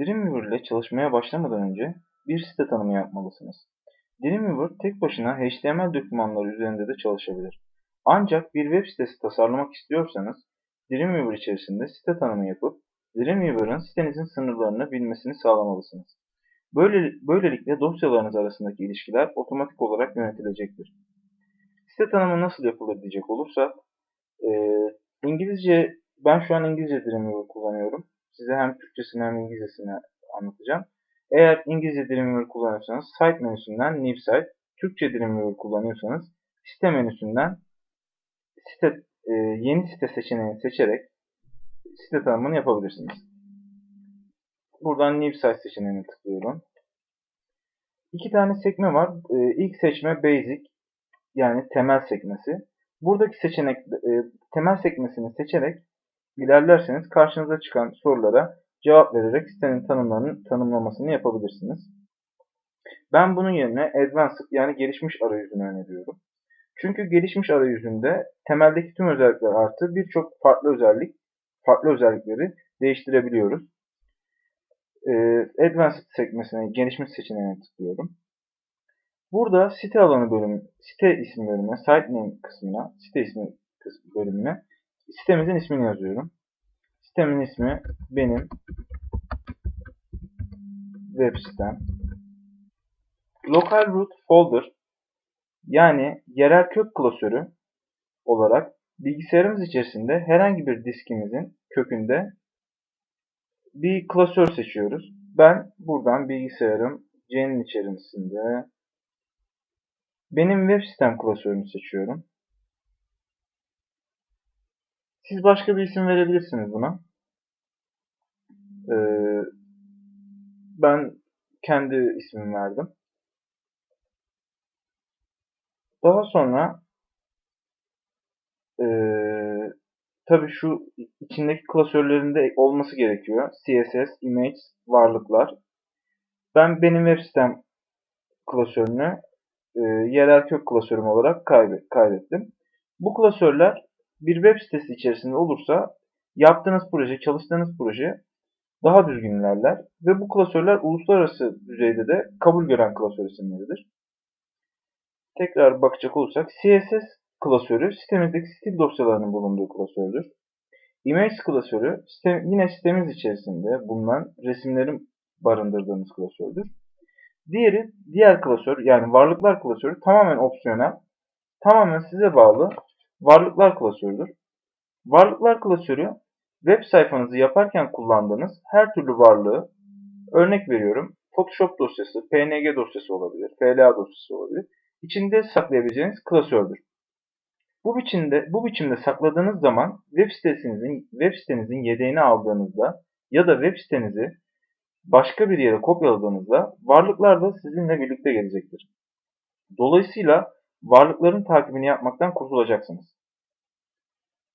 Dreamweaver ile çalışmaya başlamadan önce bir site tanımı yapmalısınız. Dreamweaver tek başına HTML dokümanları üzerinde de çalışabilir. Ancak bir web sitesi tasarlamak istiyorsanız Dreamweaver içerisinde site tanımı yapıp Dreamweaver'ın sitenizin sınırlarını bilmesini sağlamalısınız. Böyle, böylelikle dosyalarınız arasındaki ilişkiler otomatik olarak yönetilecektir. Site tanımı nasıl yapılır diyecek olursak, e, İngilizce, ben şu an İngilizce Dreamweaver kullanıyorum. Size hem Türkçesini hem İngilizcesini anlatacağım. Eğer İngilizce Dreamweaver kullanıyorsanız Site menüsünden New Site, Türkçe Dreamweaver kullanıyorsanız site menüsünden site, e, yeni site seçeneğini seçerek site tanımını yapabilirsiniz. Buradan New Site seçeneğine tıklıyorum. İki tane sekme var. E, ilk seçme Basic yani temel sekmesi. Buradaki seçenek e, temel sekmesini seçerek ilerlerseniz karşınıza çıkan sorulara cevap vererek sitenin tanımlarının tanımlamasını yapabilirsiniz. Ben bunun yerine Advanced yani gelişmiş arayüzünü öneriyorum. Çünkü gelişmiş arayüzünde temeldeki tüm özellikler artı birçok farklı özellik, farklı özellikleri değiştirebiliyoruz. Ee, Advanced sekmesine, gelişmiş seçeneğine tıklıyorum. Burada site alanı bölümü, site ismi bölümüne, site name kısmına, site ismi bölümüne sitemizin ismini yazıyorum. Sitemin ismi benim web sitem. Local root folder yani yerel kök klasörü olarak bilgisayarımız içerisinde herhangi bir diskimizin kökünde bir klasör seçiyoruz. Ben buradan bilgisayarım C'nin içerisinde benim web sistem klasörünü seçiyorum. Siz başka bir isim verebilirsiniz buna. Ee, ben kendi ismimi verdim. Daha sonra e, tabii şu içindeki klasörlerinde olması gerekiyor. CSS, image, varlıklar. Ben benim web sistem klasörünü e, yerel kök klasörüm olarak kaydettim. Bu klasörler bir web sitesi içerisinde olursa yaptığınız proje, çalıştığınız proje daha düzgün ilerler ve bu klasörler uluslararası düzeyde de kabul gören klasör isimleridir. Tekrar bakacak olursak CSS klasörü sitemizdeki stil dosyalarının bulunduğu klasördür. Image klasörü sistem, yine sitemiz içerisinde bulunan resimlerin barındırdığımız klasördür. Diğeri diğer klasör yani varlıklar klasörü tamamen opsiyonel, tamamen size bağlı varlıklar klasörüdür. Varlıklar klasörü web sayfanızı yaparken kullandığınız her türlü varlığı örnek veriyorum. Photoshop dosyası, PNG dosyası olabilir, FLA dosyası olabilir. İçinde saklayabileceğiniz klasördür. Bu biçimde bu biçimde sakladığınız zaman web sitenizin web sitenizin yedeğini aldığınızda ya da web sitenizi başka bir yere kopyaladığınızda varlıklar da sizinle birlikte gelecektir. Dolayısıyla varlıkların takibini yapmaktan kurtulacaksınız.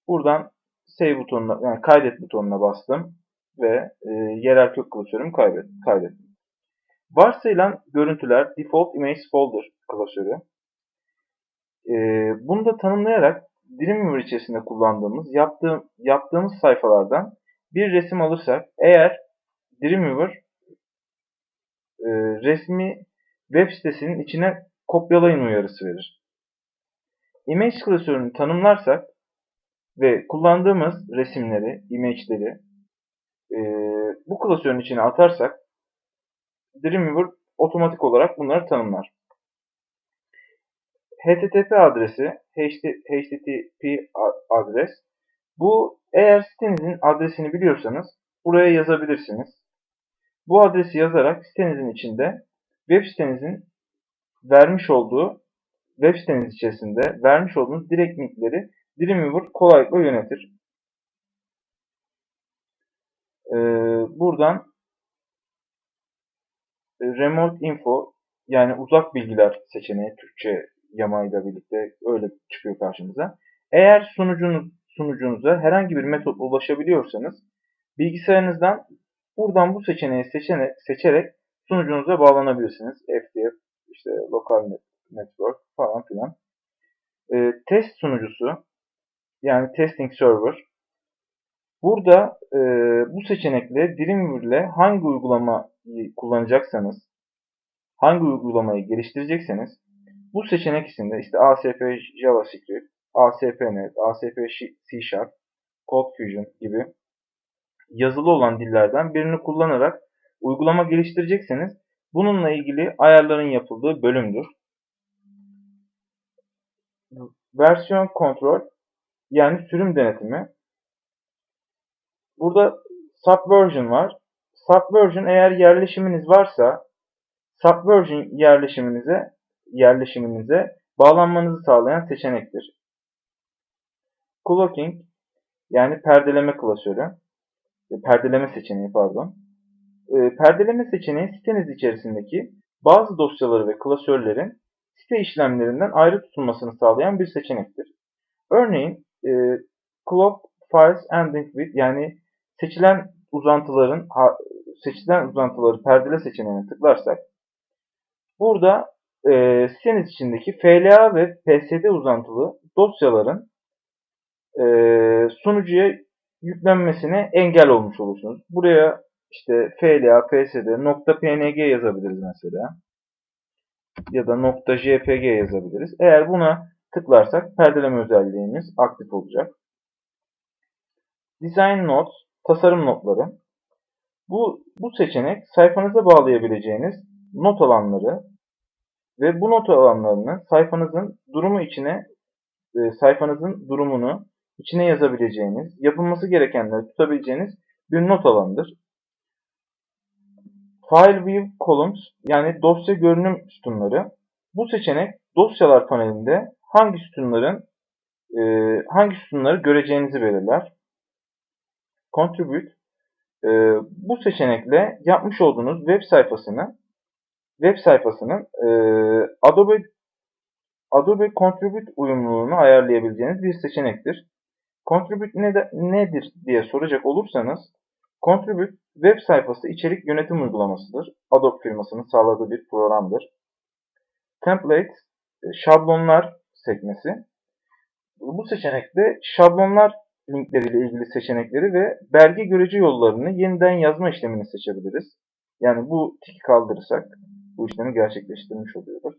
Buradan save butonuna yani kaydet butonuna bastım ve e, yerel kök klasörümü kaydet, kaydettim. Varsayılan görüntüler default image folder klasörü. E, bunu da tanımlayarak Dreamweaver içerisinde kullandığımız yaptığım, yaptığımız sayfalardan bir resim alırsak eğer Dreamweaver e, resmi web sitesinin içine kopyalayın uyarısı verir. Image klasörünü tanımlarsak ve kullandığımız resimleri, image'leri e, bu klasörün içine atarsak Dreamweaver otomatik olarak bunları tanımlar. HTTP adresi, HTTP adres. Bu eğer sitenizin adresini biliyorsanız buraya yazabilirsiniz. Bu adresi yazarak sitenizin içinde web sitenizin vermiş olduğu web siteniz içerisinde vermiş olduğunuz direkt linkleri Dreamweaver kolaylıkla yönetir. Ee, buradan e, Remote Info yani uzak bilgiler seçeneği Türkçe yamayla birlikte öyle çıkıyor karşımıza. Eğer sunucunuz, sunucunuza herhangi bir metotla ulaşabiliyorsanız bilgisayarınızdan buradan bu seçeneği seçene, seçerek sunucunuza bağlanabilirsiniz. FTP, işte Local Network falan filan. E, test sunucusu yani testing server. Burada e, bu seçenekle Dreamweaver ile hangi uygulamayı kullanacaksanız, hangi uygulamayı geliştirecekseniz bu seçenek içinde işte ASP JavaScript, ASP.NET, ASP C Sharp, CodeFusion gibi yazılı olan dillerden birini kullanarak uygulama geliştirecekseniz bununla ilgili ayarların yapıldığı bölümdür. Versiyon kontrol yani sürüm denetimi. Burada Subversion var. Subversion eğer yerleşiminiz varsa Subversion yerleşiminize yerleşiminize bağlanmanızı sağlayan seçenektir. Clocking yani perdeleme klasörü, perdeleme seçeneği pardon. E, perdeleme seçeneği siteniz içerisindeki bazı dosyaları ve klasörlerin site işlemlerinden ayrı tutulmasını sağlayan bir seçenektir. Örneğin e, clock files ending with yani seçilen uzantıların seçilen uzantıları perdele seçeneğine tıklarsak burada e, siteniz içindeki FLA ve PSD uzantılı dosyaların e, sunucuya yüklenmesine engel olmuş olursunuz. Buraya işte FLA, PSD, .png yazabiliriz mesela. Ya da .jpg yazabiliriz. Eğer buna tıklarsak perdeleme özelliğimiz aktif olacak. Design Notes, tasarım notları. Bu, bu seçenek sayfanıza bağlayabileceğiniz not alanları ve bu not alanlarını sayfanızın durumu içine e, sayfanızın durumunu içine yazabileceğiniz, yapılması gerekenleri tutabileceğiniz bir not alanıdır. File View Columns yani dosya görünüm sütunları. Bu seçenek dosyalar panelinde hangi sütunların e, hangi sütunları göreceğinizi belirler. Contribute e, bu seçenekle yapmış olduğunuz web sayfasını web sayfasının e, Adobe Adobe Contribute uyumluluğunu ayarlayabileceğiniz bir seçenektir. Contribute ne de, nedir diye soracak olursanız Contribute web sayfası içerik yönetim uygulamasıdır. Adobe firmasının sağladığı bir programdır. Template e, şablonlar sekmesi. Bu seçenekte şablonlar linkleriyle ilgili seçenekleri ve belge görücü yollarını yeniden yazma işlemini seçebiliriz. Yani bu tiki kaldırırsak bu işlemi gerçekleştirmiş oluyoruz.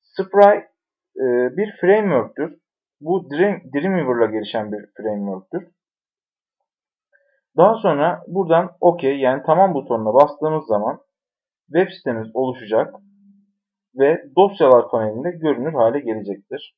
Sprite e, bir framework'tür. Bu Dream, Dreamweaver'la gelişen bir framework'tür. Daha sonra buradan OK yani tamam butonuna bastığımız zaman web sitemiz oluşacak ve dosyalar panelinde görünür hale gelecektir.